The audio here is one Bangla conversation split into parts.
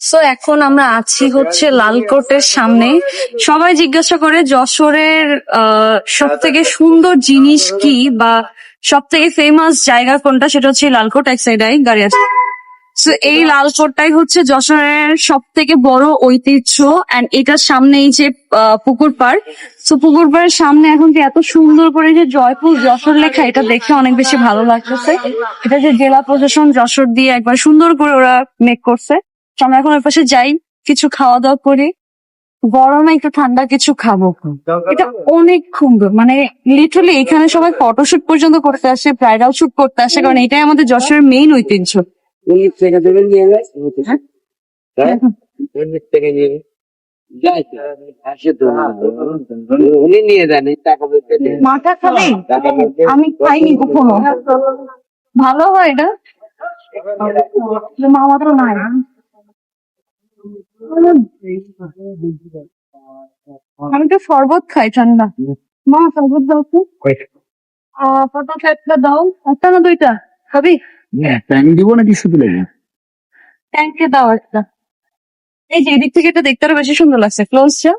সো এখন আমরা আছি হচ্ছে লালকোটের সামনে। সবাই জিজ্ঞাসা করে, যশোরের সব থেকে সুন্দর জিনিস কি বা সব থেকে ফেমাস জায়গা কোনটা? সেটা হচ্ছে লালকোট, এক সাইডে গাড়ি আছে সো এই লালকোটটাই হচ্ছে যশোরের সব থেকে বড় ঐতিহ্য এন্ড এটার সামনে এই যে পুকুর পাড়। সো পুকুর পাড়ের সামনে এখন যে এত সুন্দর করে যে জয়পুর, যশোর লেখা, এটা দেখে অনেক বেশি ভালো লাগতেছে। এটা যে জেলা প্রশাসন যশোর দিয়ে একবার সুন্দর করে ওরা মেক করছে। তো আমরা এখন ওর পাশে যাই কিছু খাওয়া দাওয়া করি। গরমে একটু ঠান্ডা কিছু খাব। এটা অনেক সুন্দর মানে লিটারালি এখানে সবাই ফটোশুট পর্যন্ত করতে আসে ব্রাইডাল শুট করতে আসে কারণ এটাই আমাদের যশোরের মেইন ঐতিহ্য। উনি নিয়ে নেয় হ্যাঁ উনি থেকে নিয়ে। মাথা খাবে? আমি খাইনি কখনো। ভালো হয় এটা? মামা তো নাই। আমি তো শরবত খাই ঠান্ডা। মা শরবত দাও তো। পটাশ একটা দাও। একটা না দুইটা? খাবি? ট্যাঙ্ক দিব নাকি শুধু লাগবে? ট্যাঙ্কে দাও একটা। এই যে এদিক থেকে এটা দেখতে আরও বেশি সুন্দর লাগছে। ক্লোজটা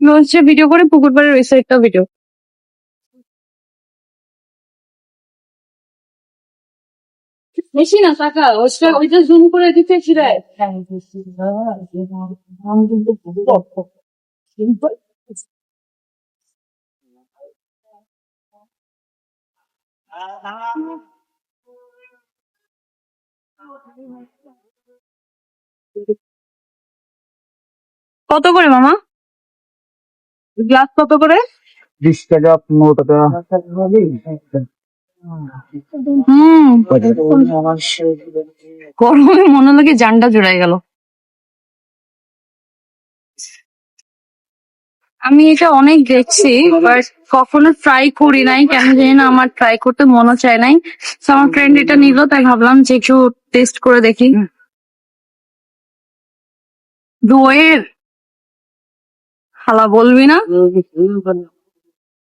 ক্লোজটা ভিডিও করে পুকুর পাড়ের ওই সাইডটা ভিডিও বেশি না টাকা ওইটা ওইটা জুম করে দিতে ফিরায়। কত করে, মামা? গ্লাস কত করে? বিশ টাকা, পনেরো টাকা। হুম। গরমে মনে লাগে জানটা জোড়াই গেল। আমি এটা অনেক দেখছি বাট কখনো ট্রাই করি নাই কেন জানি না আমার ট্রাই করতে মনে চায় নাই। তো আমার ফ্রেন্ড এটা নিল তাই ভাবলাম যে একটু টেস্ট করে দেখি। দইয়ের হালা বলবি না।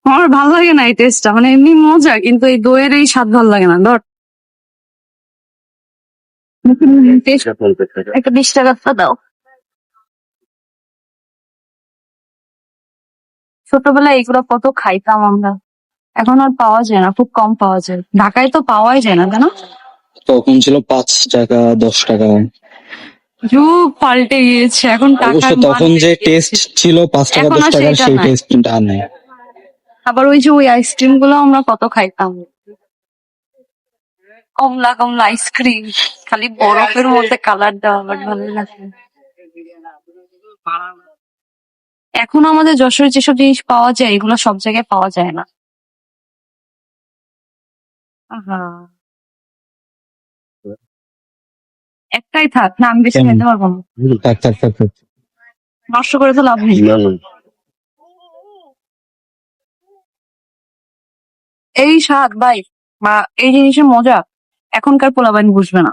আমার ভালো লাগে না এই টেস্টটা মানে এমনি মজা কিন্তু এই দইয়ের এই স্বাদ ভালো লাগে না। ধর। একটা বিশ টাকাটা দাও। ছোটবেলায় এগুলো কত খাইতাম আমরা। এখন আর পাওয়া যায় না খুব কম পাওয়া যায়। ঢাকায় তো পাওয়াই যায় না কেন তখন ছিল পাঁচ টাকা দশ টাকা। যুগ পাল্টে গিয়েছে এখন টাকার তখন যে টেস্ট ছিল পাঁচ টাকা দশ টাকার সেই নাই। টেস্টটা আর নেই। আবার ওই যে ওই আইসক্রিমগুলো আমরা কত খাইতাম। কমলা কমলা আইসক্রিম খালি বরফের মধ্যে কালার দেওয়া আমার ভালো লাগে। এখন আমাদের যশোরে যেসব জিনিস পাওয়া যায় এগুলো সব জায়গায় পাওয়া যায় না। আহা। একটাই থাক না আমি বেশি খেতে পারব না। নষ্ট করে তো লাভ নেই না, না। এই স্বাদ ভাই বা এই জিনিসের মজা। এখনকার পোলাবাইন বুঝবে না।